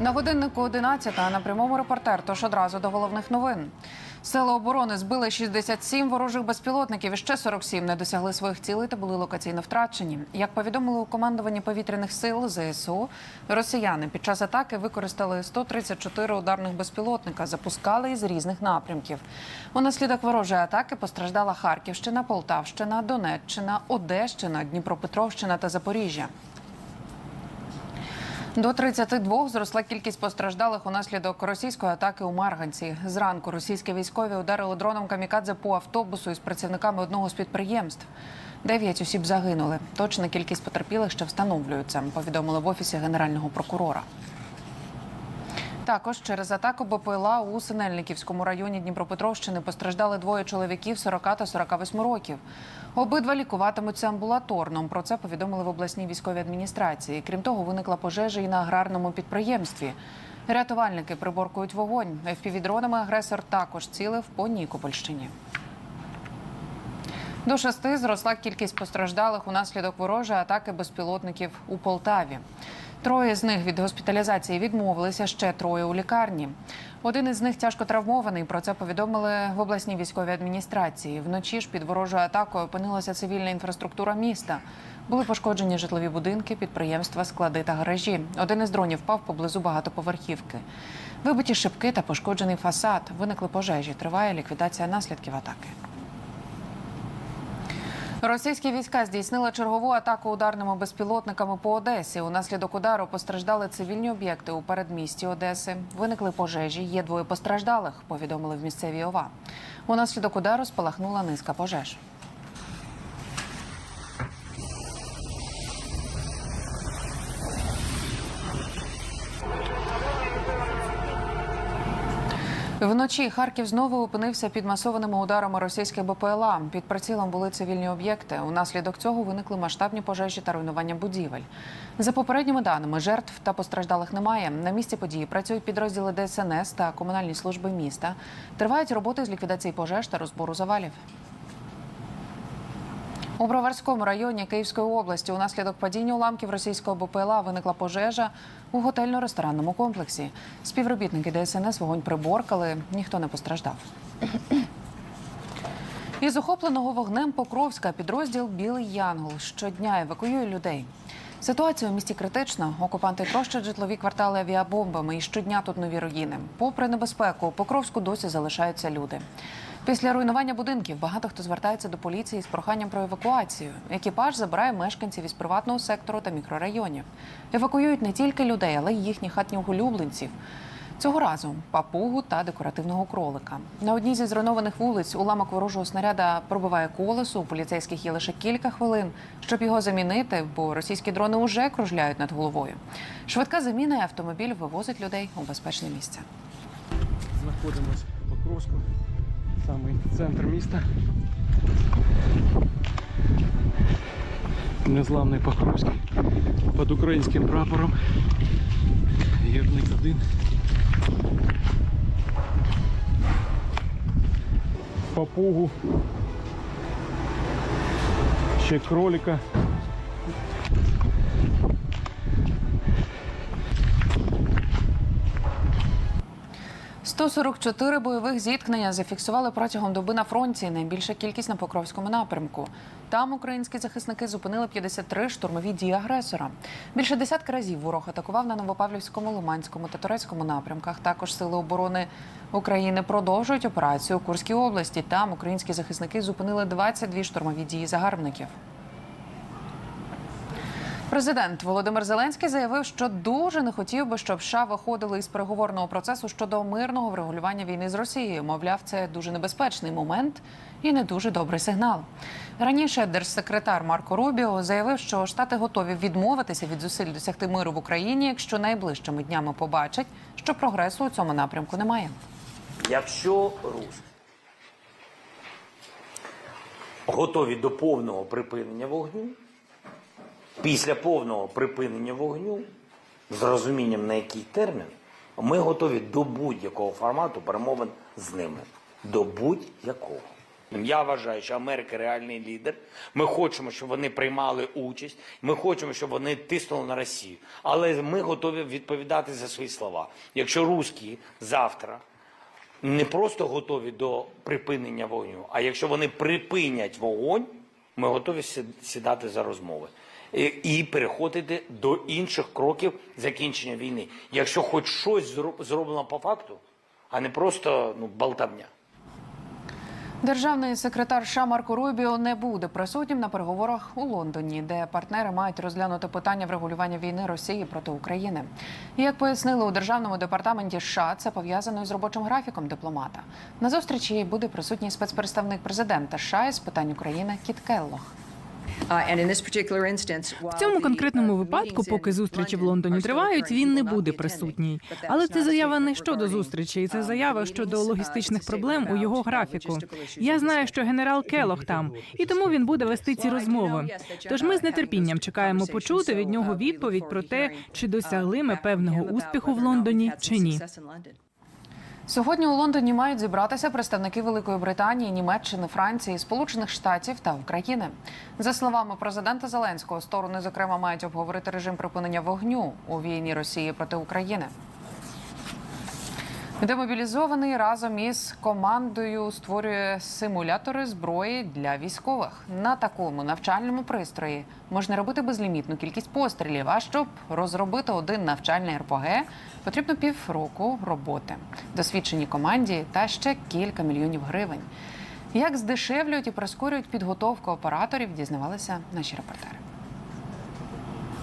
На годиннику 11 а на прямому репортер. Тож одразу до головних новин. Сили оборони збили 67 ворожих безпілотників і ще 47 не досягли своїх цілей та були локаційно втрачені. Як повідомили у командуванні повітряних сил ЗСУ, росіяни під час атаки використали 134 ударних безпілотника, запускали із різних напрямків. Унаслідок ворожої атаки постраждала Харківщина, Полтавщина, Донеччина, Одещина, Дніпропетровщина та Запоріжжя. До 32 зросла кількість постраждалих унаслідок російської атаки у Марганці. Зранку російські військові ударили дроном камікадзе по автобусу із працівниками одного з підприємств. Дев'ять осіб загинули. Точна кількість потерпілих ще встановлюється. Повідомили в офісі генерального прокурора. Також через атаку БПЛА у Синельниківському районі Дніпропетровщини постраждали двоє чоловіків 40 та 48 років. Обидва лікуватимуться амбулаторно. Про це повідомили в обласній військовій адміністрації. Крім того, виникла пожежа і на аграрному підприємстві. Рятувальники приборкують вогонь. FPV-дронами агресор також цілив по Нікопольщині. До шести зросла кількість постраждалих унаслідок ворожої атаки безпілотників у Полтаві. Троє з них від госпіталізації відмовилися, ще троє у лікарні. Один із них тяжко травмований. Про це повідомили в обласній військовій адміністрації. Вночі ж під ворожою атакою опинилася цивільна інфраструктура міста. Були пошкоджені житлові будинки, підприємства, склади та гаражі. Один із дронів впав поблизу багатоповерхівки. Вибиті шибки та пошкоджений фасад. Виникли пожежі. Триває ліквідація наслідків атаки. Російські війська здійснили чергову атаку ударними безпілотниками по Одесі. Унаслідок удару постраждали цивільні об'єкти у передмісті Одеси. Виникли пожежі. Є двоє постраждалих. Повідомили в місцевій ОВА. Унаслідок удару спалахнула низка пожеж. Вночі Харків знову опинився під масованими ударами російських БПЛА. Під прицілом були цивільні об'єкти. Унаслідок цього виникли масштабні пожежі та руйнування будівель. За попередніми даними, жертв та постраждалих немає. На місці події працюють підрозділи ДСНС та комунальні служби міста. Тривають роботи з ліквідації пожеж та розбору завалів. У Броварському районі Київської області унаслідок падіння уламків російського БПЛА виникла пожежа у готельно-ресторанному комплексі. Співробітники ДСНС вогонь приборкали, ніхто не постраждав. Із охопленого вогнем Покровська підрозділ Білий Янгол щодня евакуює людей. Ситуація у місті критична. Окупанти трощать житлові квартали авіабомбами і щодня тут нові руїни. Попри небезпеку, у Покровську досі залишаються люди. Після руйнування будинків багато хто звертається до поліції з проханням про евакуацію. Екіпаж забирає мешканців із приватного сектору та мікрорайонів. Евакуюють не тільки людей, але й їхніх хатніх улюбленців. Цього разу папугу та декоративного кролика. На одній зі зруйнованих вулиць уламок ворожого снаряда пробиває колесо. У поліцейських є лише кілька хвилин, щоб його замінити, бо російські дрони уже кружляють над головою. Швидка заміна і автомобіль вивозить людей у безпечне місце. Знаходимось в Покровську, самий центр міста. Незламний Покровський під українським прапором. Гірник один. Папугу. Ще кролика. 144 бойових зіткнення зафіксували протягом доби на фронті. Найбільша кількість на Покровському напрямку. Там українські захисники зупинили 53 штурмові дії агресора. Більше десятка разів ворог атакував на Новопавлівському, Лиманському та Турецькому напрямках. Також сили оборони України продовжують операцію у Курській області. Там українські захисники зупинили 22 штурмові дії загарбників. Президент Володимир Зеленський заявив, що дуже не хотів би, щоб США виходили із переговорного процесу щодо мирного врегулювання війни з Росією. Мовляв, це дуже небезпечний момент і не дуже добрий сигнал. Раніше держсекретар Марко Рубіо заявив, що штати готові відмовитися від зусиль досягти миру в Україні, якщо найближчими днями побачать, що прогресу у цьому напрямку немає. Якщо русські готові до повного припинення вогню, після повного припинення вогню, з розумінням на який термін, ми готові до будь-якого формату перемовин з ними. До будь-якого. Я вважаю, що Америка реальний лідер. Ми хочемо, щоб вони приймали участь. Ми хочемо, щоб вони тиснули на Росію. Але ми готові відповідати за свої слова. Якщо русські завтра не просто готові до припинення вогню, а якщо вони припинять вогонь, ми готові сідати за розмови і, і переходити до інших кроків закінчення війни. Якщо хоч щось зро- зроблено по факту, а не просто ну, болтавня. Державний секретар США Марко Рубіо не буде присутнім на переговорах у Лондоні, де партнери мають розглянути питання врегулювання війни Росії проти України. Як пояснили у державному департаменті США, це пов'язано із робочим графіком дипломата. На зустрічі буде присутній спецпредставник президента США із питань України Кіт Келлох. В цьому конкретному випадку, поки зустрічі в Лондоні тривають, він не буде присутній. Але це заява не щодо зустрічі, це заява щодо логістичних проблем у його графіку. Я знаю, що генерал Келох там, і тому він буде вести ці розмови. Тож ми з нетерпінням чекаємо почути від нього відповідь про те, чи досягли ми певного успіху в Лондоні чи ні. Сьогодні у Лондоні мають зібратися представники Великої Британії, Німеччини, Франції, Сполучених Штатів та України. За словами президента Зеленського, сторони зокрема мають обговорити режим припинення вогню у війні Росії проти України. Демобілізований разом із командою створює симулятори зброї для військових. На такому навчальному пристрої можна робити безлімітну кількість пострілів. А щоб розробити один навчальний РПГ, потрібно півроку роботи, досвідченій команді та ще кілька мільйонів гривень. Як здешевлюють і прискорюють підготовку операторів, дізнавалися наші репортери.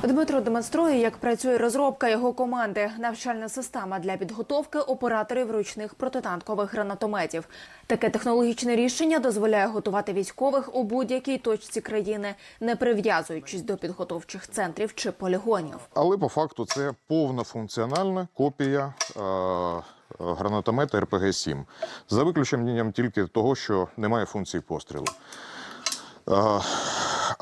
Дмитро демонструє, як працює розробка його команди, навчальна система для підготовки операторів ручних протитанкових гранатометів. Таке технологічне рішення дозволяє готувати військових у будь-якій точці країни, не прив'язуючись до підготовчих центрів чи полігонів. Але по факту це повна функціональна копія е, гранатомета РПГ-7, за виключенням тільки того, що немає функції пострілу.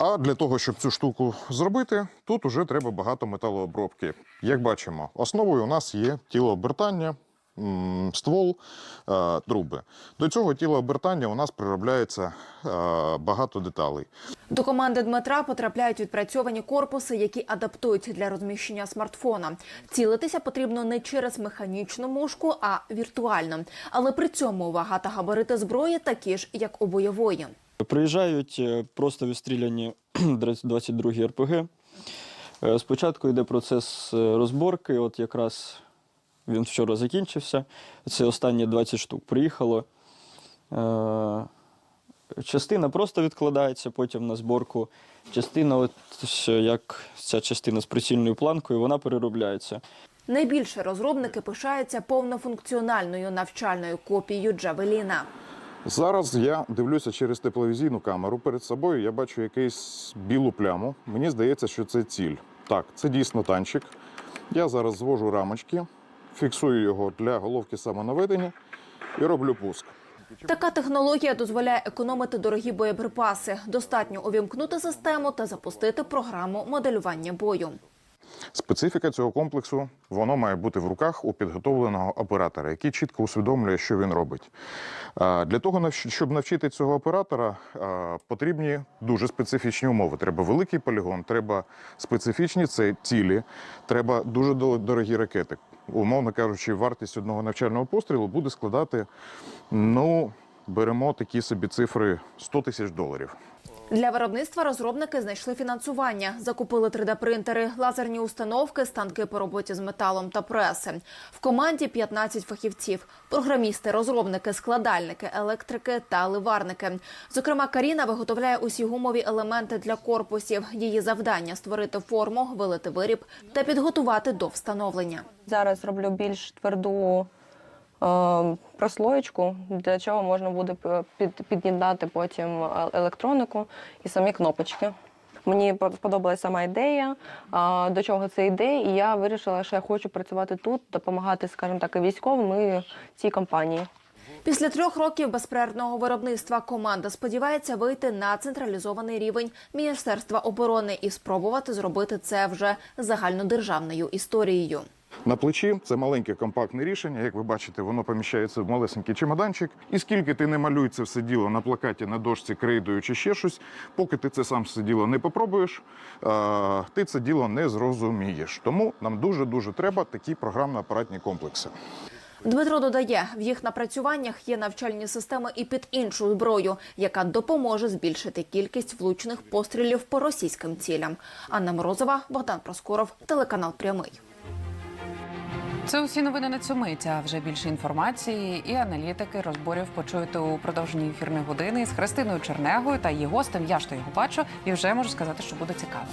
А для того, щоб цю штуку зробити, тут уже треба багато металообробки. Як бачимо, основою у нас є тіло обертання, ствол, е, труби. До цього тіла обертання у нас приробляється е, багато деталей. До команди Дмитра потрапляють відпрацьовані корпуси, які адаптують для розміщення смартфона. Цілитися потрібно не через механічну мушку, а віртуально. Але при цьому вага та габарити зброї такі ж, як у бойової. Приїжджають е, просто відстріляні 22 РПГ. Е, Спочатку йде процес е, розборки. От якраз він вчора закінчився. Це останні 20 штук приїхало. Частина просто відкладається потім на зборку. Частина, от як ця частина з прицільною планкою, вона переробляється. Найбільше розробники пишаються повнофункціональною навчальною копією Джавеліна. Зараз я дивлюся через тепловізійну камеру перед собою. Я бачу якусь білу пляму. Мені здається, що це ціль. Так, це дійсно танчик. Я зараз звожу рамочки, фіксую його для головки самонаведення і роблю пуск. Така технологія дозволяє економити дорогі боєприпаси. Достатньо увімкнути систему та запустити програму моделювання бою. Специфіка цього комплексу воно має бути в руках у підготовленого оператора, який чітко усвідомлює, що він робить. Для того, щоб навчити цього оператора, потрібні дуже специфічні умови. Треба великий полігон, треба специфічні цілі, треба дуже дорогі ракети. Умовно кажучи, вартість одного навчального пострілу буде складати, ну, беремо такі собі цифри 100 тисяч доларів. Для виробництва розробники знайшли фінансування, закупили 3D-принтери, лазерні установки, станки по роботі з металом та преси. В команді 15 фахівців: програмісти, розробники, складальники, електрики та ливарники. Зокрема, Каріна виготовляє усі гумові елементи для корпусів. Її завдання створити форму, вилити виріб та підготувати до встановлення. Зараз роблю більш тверду прослоєчку, для чого можна буде під'єднати потім е- електронику і самі кнопочки. Мені по- сподобалася сама ідея, до чого це йде, і я вирішила, що я хочу працювати тут, допомагати, скажімо так, і військовим і цій компанії. Після трьох років безперервного виробництва команда сподівається вийти на централізований рівень Міністерства оборони і спробувати зробити це вже загальнодержавною історією. На плечі це маленьке компактне рішення. Як ви бачите, воно поміщається в малесенький чемоданчик. І скільки ти не малюй це все діло на плакаті, на дошці, крейдою чи ще щось, поки ти це сам все діло не попробуєш, ти це діло не зрозумієш. Тому нам дуже дуже треба такі програмно-апаратні комплекси. Дмитро додає, в їх напрацюваннях є навчальні системи і під іншу зброю, яка допоможе збільшити кількість влучних пострілів по російським цілям. Анна Морозова, Богдан Проскуров, телеканал Прямий. Це усі новини на цю мить. А вже більше інформації і аналітики розборів почуєте у продовженні ефірної години з Христиною Чернегою та її гостем. Я ж то його бачу і вже можу сказати, що буде цікаво.